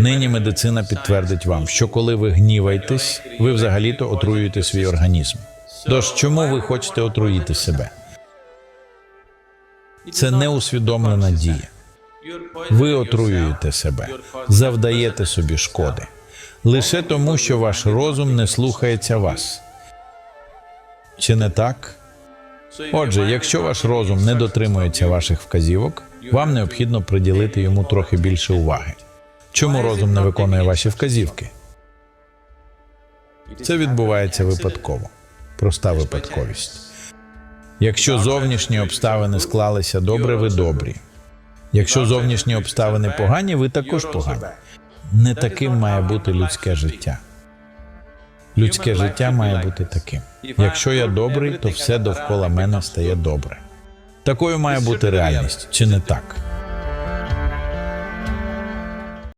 Нині медицина підтвердить вам, що коли ви гніваєтесь, ви взагалі-то отруюєте свій організм. Тож чому ви хочете отруїти себе? Це неусвідомлена дія. Ви отруюєте себе, завдаєте собі шкоди лише тому, що ваш розум не слухається вас. Чи не так? Отже, якщо ваш розум не дотримується ваших вказівок, вам необхідно приділити йому трохи більше уваги. Чому розум не виконує ваші вказівки? Це відбувається випадково, проста випадковість. Якщо зовнішні обставини склалися добре, ви добрі. Якщо зовнішні обставини погані, ви також погані. Не таким має бути людське життя. Людське життя має бути таким. Якщо я добрий, то все довкола мене стає добре. Такою має бути реальність, чи не так?